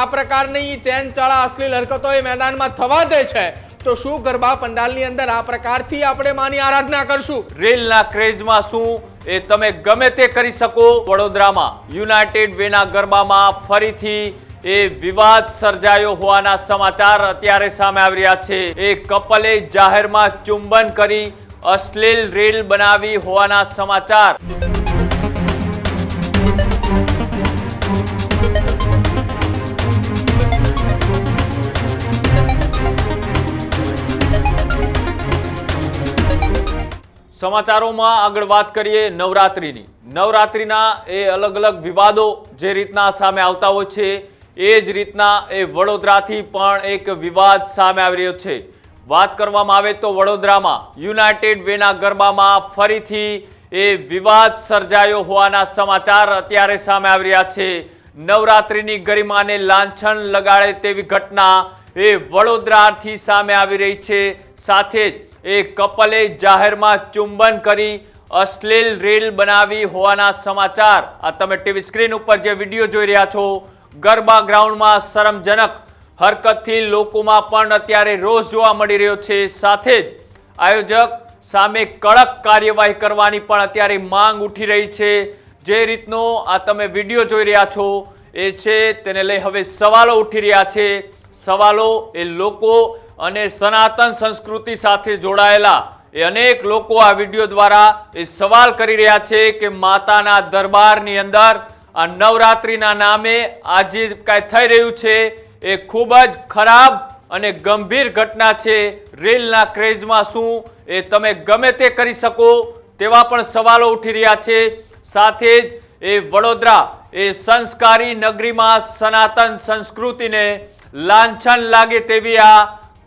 આ પ્રકારની ચેન ચાળા અશ્લીલ હરકતો એ મેદાનમાં થવા દે છે. તો શું ગરબા પંડાલની અંદર આ પ્રકારથી આપણે માની આરાધના કરશું? રેલના ક્રેઝમાં શું? એ તમે ગમે તે કરી શકો. વડોદરામાં યુનાઇટેડ વેના ગરબામાં ફરીથી એ વિવાદ સર્જાયો હોવાના સમાચાર અત્યારે સામે આવી રહ્યા છે. એ કપલે જાહેરમાં ચુંબન કરી અશ્લીલ રીલ બનાવી હોવાના સમાચાર. સમાચારોમાં આગળ વાત કરીએ નવરાત્રિની. નવરાત્રિના એ અલગ અલગ વિવાદો જે રીતના સામે આવતા હોય છે, એ જ રીતના એ વડોદરાથી પણ એક વિવાદ સામે આવી રહ્યો છે. વાત કરવામાં આવે તો વડોદરામાં યુનાઇટેડ વેના ગરબામાં ફરીથી એ વિવાદ સર્જાયો હોવાના સમાચાર અત્યારે સામે આવી રહ્યા છે. નવરાત્રિની ગરિમાને લાંછન લગાડે તેવી ઘટના એ વડોદરાથી સામે આવી રહી છે. સાથે જ એ કપલે જાહેરમાં ચુંબન કરી અશ્લીલ રીલ બનાવી હોવાના સમાચાર. આ તમે ટીવી સ્ક્રીન ઉપર જે વીડિયો જોઈ રહ્યા છો, ગરબા ગ્રાઉન્ડમાં શરમજનક હરકતથી લોકોમાં પણ અત્યારે રોષ જોવા મળી રહ્યો છે. સાથે જ આયોજક સામે કડક કાર્યવાહી કરવાની પણ અત્યારે માંગ ઉઠી રહી છે. જે રીતનો આ તમે વીડિયો જોઈ રહ્યા છો, એ છે, તેને લઈ હવે સવાલો ઉઠી રહ્યા છે. સવાલો એ લોકો અને સનાતન સંસ્કૃતિ સાથે જોડાયેલા એ અનેક લોકો આ વીડિયો દ્વારા એ સવાલ કરી રહ્યા છે કે માતાના દરબારની અંદર આ નવરાત્રિના નામે આજે કાંઈ થઈ રહ્યું છે? એ ખૂબ જ ખરાબ અને ગંભીર ઘટના છે. રેલના ક્રેઝમાં શું? એ તમે ગમે તે કરી શકો તેવા પણ સવાલો ઉઠી રહ્યા છે. સાથે જ એ વડોદરા એ સંસ્કારી નગરીમાં સનાતન સંસ્કૃતિને લાંછન લાગે તેવી આ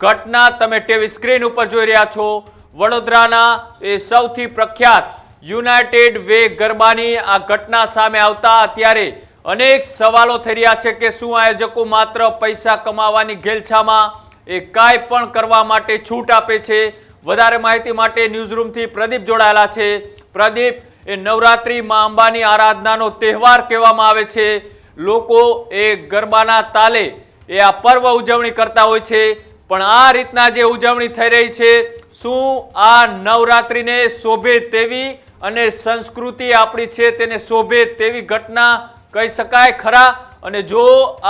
ઘટના તમે ટીવી સ્ક્રીન ઉપર જોઈ રહ્યા છો. વડોદરાના એ સૌથી પ્રખ્યાત યુનાઇટેડ વે ગરબાની આ ઘટના સામે આવતા અત્યારે અનેક સવાલો થઈ રહ્યા છે કે શું આયોજકો માત્ર પૈસા કમાવાની ઘેલછામાં એ કાંઈ પણ કરવા માટે છૂટ આપે છે? વધારે માહિતી માટે ન્યૂઝરૂમથી પ્રદીપ જોડાયેલા છે. પ્રદીપ, એ નવરાત્રી માં અંબાની આરાધનાનો તહેવાર કહેવામાં આવે છે. લોકો એ ગરબાના તાલે એ આ પર્વ ઉજવણી કરતા હોય છે. પણ આ રીતના જે ઉજવણી થઈ રહી છે, શું આ નવરાત્રિને શોભે તેવી અને સંસ્કૃતિ આપણી છે તેને શોભે તેવી ઘટના કહી શકાય ખરા? અને જો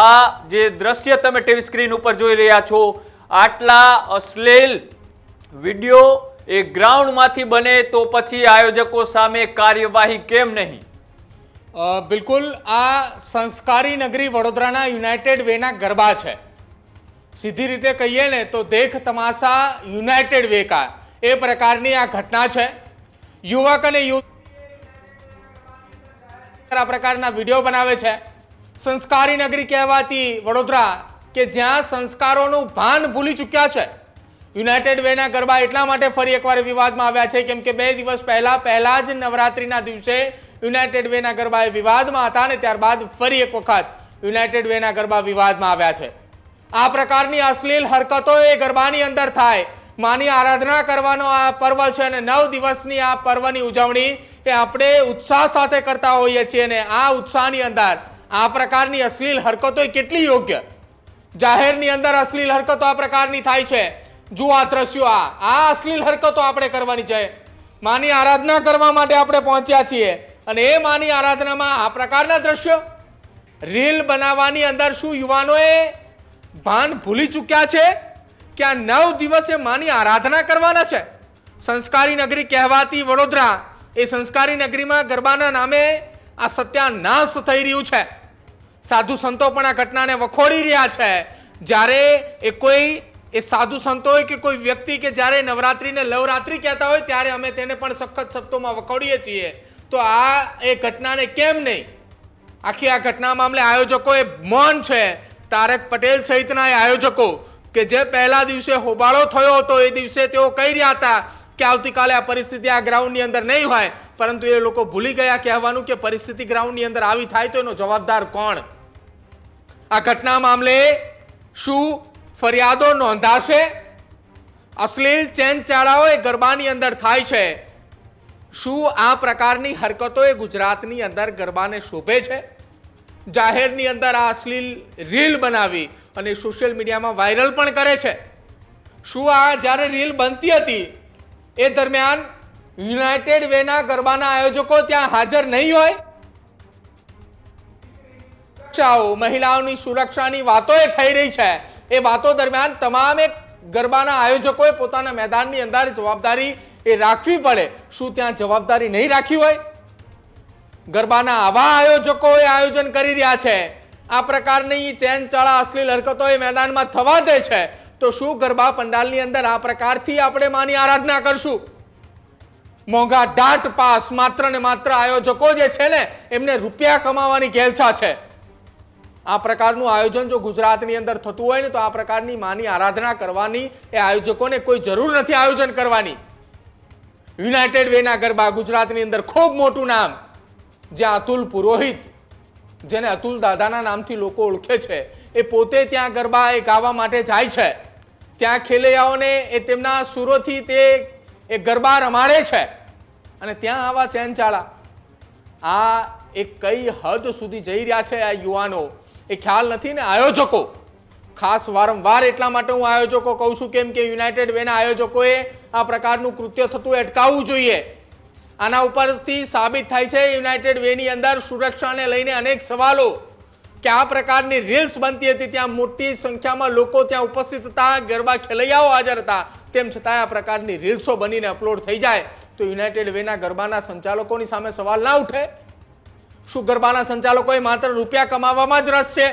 આ જે દ્રશ્ય તમે ટીવી સ્ક્રીન ઉપર જોઈ રહ્યા છો, આટલા અશ્લીલ વીડિયો એ ગ્રાઉન્ડમાંથી બને તો પછી આયોજકો સામે કાર્યવાહી કેમ નહીં? બિલકુલ આ સંસ્કારી નગરી વડોદરાના યુનાઇટેડ વેના ગરબા છે. સીધી રીતે કહીએ ને તો દેખ તમાશા યુનાઇટેડ વે કા. એ પ્રકારની આ ઘટના છે. યુવક અને યુવતી આ પ્રકારના વીડિયો બનાવે છે. સંસ્કારી નગરી કહેવાતી વડોદરા કે જ્યાં સંસ્કારોનું ભાન ભૂલી ચૂક્યા છે. યુનાઇટેડ વેના ગરબા એટલા માટે ફરી એકવાર વિવાદમાં આવ્યા છે કેમ કે બે દિવસ પહેલા પહેલા જ નવરાત્રિના દિવસે યુનાઇટેડ વેના ગરબા એ વિવાદમાં હતા અને ત્યારબાદ ફરી એક વખત યુનાઇટેડ વેના ગરબા વિવાદમાં આવ્યા છે. આ પ્રકારની અશ્લીલ હરકતો એ ગરબાની અંદર થાય. માની આરાધના કરવાનો આ પર્વ છે અને નવ દિવસની આ પર્વની ઉજવણી એ આપણે ઉત્સાહ સાથે કરતા હોઈએ છીએ અને આ ઉત્સાહની અંદર આ પ્રકારની અશ્લીલ હરકતો કેટલી યોગ્ય? જાહેરની અંદર અશ્લીલ હરકતો આ પ્રકારની થાય છે. જુઓ આ દ્રશ્યો આ. આ અશ્લીલ હરકતો આપણે કરવાની છે. માની આરાધના કરવા માટે આપણે પહોંચ્યા છીએ અને એ માની આરાધનામાં આ પ્રકારના દ્રશ્યો. રીલ બનાવવાની અંદર શું યુવાનોએ ભાન ભૂલી ચૂક્યા છે કે આ નવ દિવસે માની આરાધના કરવાના છે. સંસ્કારી નગરી કહેવાતી વડોદરા એ સંસ્કારી નગરીમાં ગરબાના નામે આ સત્યાનાશ થઈ રહ્યું છે. સાધુ સંતો પણ આ ઘટનાને વખોડી રહ્યા છે. જ્યારે એ કોઈ, એ સાધુ સંતો હોય કે કોઈ વ્યક્તિ કે જ્યારે નવરાત્રિને લવરાત્રિ કહેતા હોય ત્યારે અમે તેને પણ સખત શબ્દોમાં વખોડીએ છીએ. તો આ એ ઘટનાને કેમ નહીં? આખી આ ઘટના મામલે આયોજકોએ મૌન છે. તારક પટેલ સહિતના આયોજકો કે જે પહેલા દિવસે હોબાળો થયો હતો, એ દિવસે તેઓ કહી રહ્યા હતા કે આવતીકાલે આ પરિસ્થિતિ આ ગ્રાઉન્ડની અંદર નહીં હોય, પરંતુ એ લોકો ભૂલી ગયા કહેવાનું કે પરિસ્થિતિ ગ્રાઉન્ડની અંદર આવી થાય તો એનો જવાબદાર કોણ? આ ઘટના મામલે શું ફરિયાદો નોંધાશે? અશ્લીલ ચેનચાળાઓ એ ગરબાની અંદર થાય છે. શું આ પ્રકારની હરકતો એ ગુજરાતની અંદર ગરબાને શોભે છે? જાહેરની અંદર આ અશ્લીલ રીલ બનાવી અને સોશિયલ મીડિયામાં વાયરલ પણ કરે છે. શું આ જ્યારે રીલ બનતી હતી, એ દરમિયાન યુનાઇટેડ વેના ગરબાના આયોજકો ત્યાં હાજર નહીં હોય? સુરક્ષાઓ મહિલાઓની સુરક્ષાની વાતો એ થઈ રહી છે. એ વાતો દરમિયાન તમામે ગરબાના આયોજકોએ પોતાના મેદાનની અંદર જવાબદારી એ રાખવી પડે. શું ત્યાં જવાબદારી નહીં રાખી હોય? ગરબાના આવા આયોજકો આયોજન કરી રહ્યા છે. આ પ્રકારની ચેન ચાળા અશ્લીલ હરકતો એ મેદાનમાં થવા દે છે. તો શું ગરબા પંડાલની અંદર આ પ્રકારથી આપણે માની આરાધના કરશું? મોંઘા ડાટ પાસ માત્ર ને માત્ર આયોજકો જે છે ને, એમને રૂપિયા કમાવાની ઘેલછા છે. આ પ્રકારનું આયોજન જો ગુજરાતની અંદર થતું હોય ને, તો આ પ્રકારની માની આરાધના કરવાની એ આયોજકોને કોઈ જરૂર નથી આયોજન કરવાની. યુનાઇટેડ વેના ગરબા ગુજરાતની અંદર ખૂબ મોટું નામ. જ્યાં અતુલ પુરોહિત, જેને અતુલ દાદાના નામથી લોકો ઓળખે છે, એ પોતે ત્યાં ગરબા એ ગાવા માટે જાય છે. ત્યાં ખેલૈયાઓને એ તેમના સુરોથી તે એ ગરબા રમાડે છે. અને ત્યાં આવા ચેનચાળા. આ એ કઈ હદ સુધી જઈ રહ્યા છે આ યુવાનો? એ ખ્યાલ નથી ને આયોજકો? ખાસ વારંવાર એટલા માટે હું આયોજકો કહું છું, કેમ કે યુનાઇટેડ વેના આયોજકોએ આ પ્રકારનું કૃત્ય થતું અટકાવવું જોઈએ. આના ઉપરથી સાબિત થાય છે, યુનાઇટેડ વેની અંદર સુરક્ષાને લઈને અનેક સવાલો. કે આ પ્રકારની રીલ્સ બનતી હતી? ત્યાં મોટી સંખ્યામાં લોકો ત્યાં ઉપસ્થિત હતા, ગરબા ખેલૈયાઓ હાજર હતા. તેમ છતાં આ પ્રકારની રીલ્સો બનીને અપલોડ થઈ જાય. તો યુનાઇટેડ વેના ગરબાના સંચાલકોની સામે સવાલ ના ઉઠે? શું ગરબાના સંચાલકોએ માત્ર રૂપિયા કમાવામાં જ રસ છે?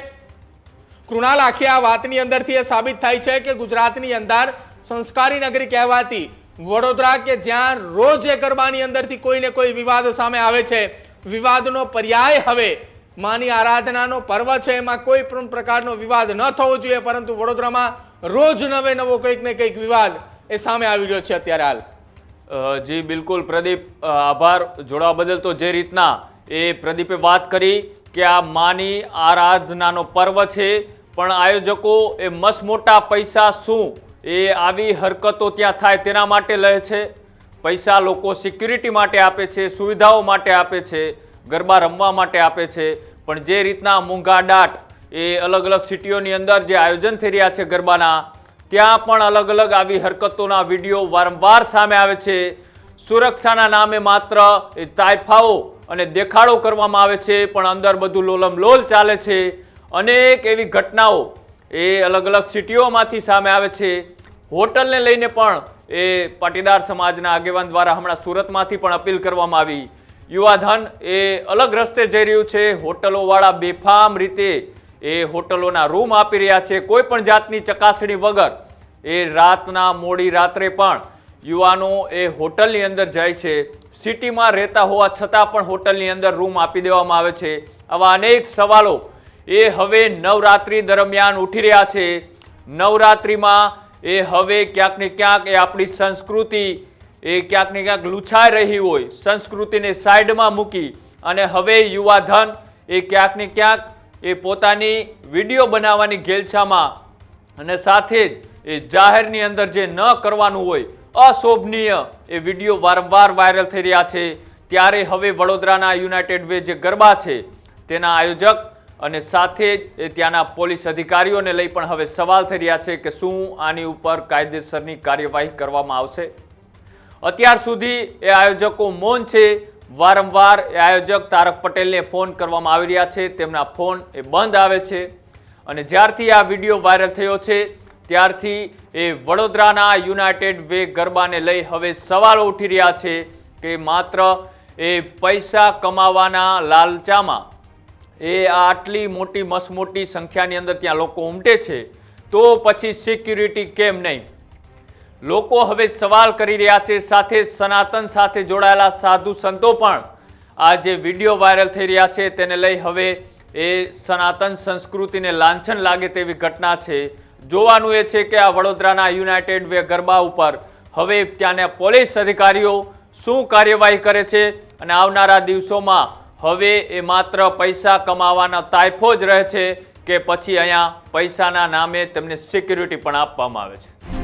કૃણાલ, આખી આ વાતની અંદરથી એ સાબિત થાય છે કે ગુજરાતની અંદર સંસ્કારી નગરી કહેવાતી વડોદરા કે જ્યાં રોજ એ ગરબાની અંદરથી કોઈને કોઈ વિવાદ સામે આવે છે. વિવાદનો પર્યાય હવે માની આરાધનાનો પર્વ છે. એમાં કોઈ પણ પ્રકારનો વિવાદ ન થવો જોઈએ, પરંતુ વડોદરામાં રોજ નવે નવો કંઈક ને કંઈક વિવાદ એ સામે આવી રહ્યો છે અત્યારે હાલ. જી, બિલકુલ. પ્રદીપ આભાર. જોડાવા બદલ તો જે રીતના એ પ્રદીપે વાત કરી કે આ માની આરાધનાનો પર્વ છે, પણ આયોજકો એ મસમોટા પૈસા શું એ આવી હરકતો ત્યાં થાય તેના માટે લે છે. પૈસા લોકો સિક્યુરિટી માટે આપે છે, સુવિધાઓ માટે આપે છે, ગરબા રમવા માટે આપે છે. પણ જે રીતના મૂંઘા દાટ એ અલગ અલગ સિટીઓની અંદર જે આયોજન થઈ રહ્યા છે ગરબાના, ત્યાં પણ અલગ અલગ આવી હરકતોના વીડિયો વારંવાર સામે આવે છે. સુરક્ષાના નામે માત્ર એ તાયફાઓ અને દેખાડો કરવામાં આવે છે, પણ અંદર બધું લોલમ લોલ ચાલે છે. અનેક એવી ઘટનાઓ એ અલગ અલગ સિટીઓમાંથી સામે આવે છે. હોટલને લઈને પણ એ પાટીદાર સમાજના આગેવાન દ્વારા હમણાં સુરતમાંથી પણ અપીલ કરવામાં આવી. યુવાધન એ અલગ રસ્તે જઈ રહ્યું છે. હોટલોવાળા બેફામ રીતે એ હોટલોના રૂમ આપી રહ્યા છે. કોઈ પણ જાતની ચકાસણી વગર એ રાતના મોડી રાત્રે પણ યુવાનો એ હોટલની અંદર જાય છે. સિટીમાં રહેતા હોવા છતાં પણ હોટલની અંદર રૂમ આપી દેવામાં આવે છે. આવા અનેક સવાલો એ હવે નવરાત્રી દરમિયાન ઉઠી રહ્યા છે. નવરાત્રિમાં એ હવે ક્યાંક ને ક્યાંક એ આપણી સંસ્કૃતિ એ ક્યાંક ને ક્યાંક લૂછાઈ રહી હોય, સંસ્કૃતિને સાઈડમાં મૂકી અને હવે યુવાધન એ ક્યાંક ને ક્યાંક એ પોતાની વીડિયો બનાવવાની ઘેલછામાં અને સાથે જ એ જાહેરની અંદર જે ન કરવાનું હોય, અશોભનીય એ વીડિયો વારંવાર વાયરલ થઈ રહ્યા છે. ત્યારે હવે વડોદરાના યુનાઇટેડ વે જે ગરબા છે, તેના આયોજક અને સાથે જ ત્યાંના પોલીસ અધિકારીઓને લઈ પણ હવે સવાલ થઈ રહ્યા છે કે શું આની ઉપર કાયદેસરની કાર્યવાહી કરવામાં આવશે. અત્યાર સુધી એ આયોજકો મૌન છે. વારંવાર એ આયોજક તારક પટેલને ફોન કરવામાં આવી રહ્યા છે. તેમના ફોન એ બંધ આવે છે. અને જ્યારથી આ વીડિયો વાયરલ થયો છે, ત્યારથી એ વડોદરાના યુનાઇટેડ વે ગરબાને લઈ હવે સવાલો ઉઠી રહ્યા છે કે માત્ર એ પૈસા કમાવાના લાલચામાં એ આટલી મોટી મસમોટી સંખ્યાની અંદર ત્યાં લોકો ઉમટે છે, તો પછી સિક્યુરિટી કેમ નહીં? લોકો હવે સવાલ કરી રહ્યા છે, સાથે સનાતન સાથે જોડાયેલા સાધુ સંતો પણ આ જે વીડિયો વાયરલ થઈ રહ્યા છે, તેને લઈ હવે એ સનાતન સંસ્કૃતિને લાંછન લાગે તેવી ઘટના છે. જોવાનું એ છે કે આ વડોદરાના યુનાઇટેડ વે ગરબા ઉપર હવે ત્યાંના પોલીસ અધિકારીઓ શું કાર્યવાહી કરે છે અને આવનારા દિવસોમાં હવે એ માત્ર પૈસા કમાવાના તાયફો જ રહે છે કે પછી અહીંયા પૈસાના નામે તેમને સિક્યુરિટી પણ આપવામાં આવે છે.